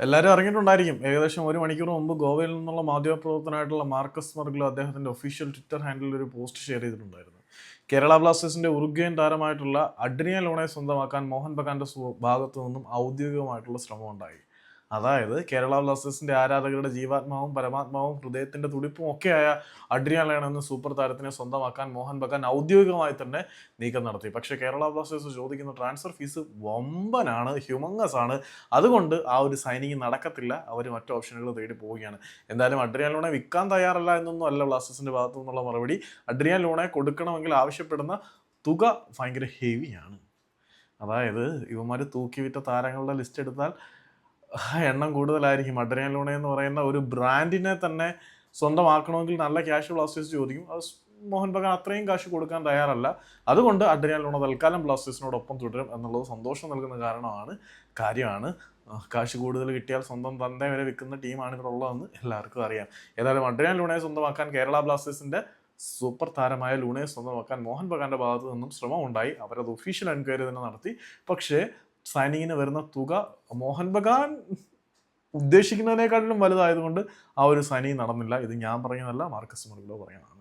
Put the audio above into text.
എല്ലാവരും അറിഞ്ഞിട്ടുണ്ടായിരിക്കും. ഏകദേശം ഒരു മണിക്കൂർ മുമ്പ് ഗോവയിൽ നിന്നുള്ള മാധ്യമപ്രവർത്തനമായിട്ടുള്ള മാർക്കസ് മർഗിലോ അദ്ദേഹത്തിന്റെ ഒഫീഷ്യൽ ട്വിറ്റർ ഹാൻഡിൽ ഒരു പോസ്റ്റ് ഷെയർ ചെയ്തിട്ടുണ്ടായിരുന്നു. കേരള ബ്ലാസ്റ്റേഴ്സിന്റെ ഉറുഗ്വേൻ താരമായിട്ടുള്ള അഡ്രിയ ലോണെ സ്വന്തമാക്കാൻ മോഹൻ ബഗാന്റെ ഭാഗത്തു നിന്നും ഔദ്യോഗികമായിട്ടുള്ള ശ്രമം ഉണ്ടായി അതായത് കേരള ബ്ലാസ്റ്റേഴ്സിന്റെ ആരാധകരുടെ ജീവാത്മാവും പരമാത്മാവും ഹൃദയത്തിന്റെ തുടിപ്പും ഒക്കെയായ അഡ്രിയാൻ ലോൺ എന്ന സൂപ്പർ താരത്തിനെ സ്വന്തമാക്കാൻ മോഹൻ ബഗാൻ ഔദ്യോഗികമായി തന്നെ നീക്കം നടത്തി. പക്ഷേ കേരള ബ്ലാസ്റ്റേഴ്സ് ചോദിക്കുന്ന ട്രാൻസ്ഫർ ഫീസ് വമ്പനാണ് ഹ്യൂമങ്ങസ് ആണ്. അതുകൊണ്ട് ആ ഒരു സൈനിങ് നടക്കത്തില്ല. അവർ മറ്റു ഓപ്ഷനുകൾ തേടി പോവുകയാണ്. എന്തായാലും അഡ്രിയാൻ ലോണെ വിൽക്കാൻ തയ്യാറല്ല എന്നൊന്നും അല്ല ബ്ലാസ്റ്റേഴ്സിന്റെ ഭാഗത്തു നിന്നുള്ള മറുപടി. അഡ്രിയാൻ ലോണെ കൊടുക്കണമെങ്കിൽ ആവശ്യപ്പെടുന്ന തുക ഭയങ്കര ഹെവിയാണ് അതായത് ഇവന്മാർ തൂക്കി വിറ്റ താരങ്ങളുടെ ലിസ്റ്റ് എടുത്താൽ എണ്ണം കൂടുതലായിരിക്കും. അഡ്രിയൻ ലോണെ എന്ന് പറയുന്ന ഒരു ബ്രാൻഡിനെ തന്നെ സ്വന്തമാക്കണമെങ്കിൽ നല്ല ക്യാഷ് ബ്ലാസ്റ്റേഴ്സ് ചോദിക്കും. അത് മോഹൻ ബഗാൻ അത്രയും കാശ് കൊടുക്കാൻ തയ്യാറല്ല. അതുകൊണ്ട് അഡ്രിയൻ ലൂണ തൽക്കാലം ബ്ലാസ്റ്റേഴ്സിനോടൊപ്പം തുടരും എന്നുള്ളത് സന്തോഷം നൽകുന്ന കാരണമാണ് കാര്യമാണ്. കാശ് കൂടുതൽ കിട്ടിയാൽ സ്വന്തം തന്നെ വരെ വിൽക്കുന്ന ടീമാണ് ഇവിടെ ഉള്ളതെന്ന് എല്ലാവർക്കും അറിയാം. ഏതായാലും അഡ്രിയാൻ ലൂണയെ സ്വന്തമാക്കാൻ കേരള ബ്ലാസ്റ്റേഴ്സിന്റെ സൂപ്പർ താരമായ ലൂണയെ സ്വന്തമാക്കാൻ മോഹൻ ബഗാന്റെ ഭാഗത്തു നിന്നും ശ്രമമുണ്ടായി. അവരത് ഒഫീഷ്യൽ എൻക്വയറി തന്നെ നടത്തി. പക്ഷേ സൈനിങ്ങിന് വരുന്ന തുക മോഹൻ ബഗാൻ ഉദ്ദേശിക്കുന്നതിനേക്കാട്ടിലും വലുതായതുകൊണ്ട് ആ ഒരു സൈനിങ് നടന്നില്ല. ഇത് ഞാൻ പറയുന്നതല്ല മാർക്കസ് മർഗിലോ പറയുന്നതാണ്.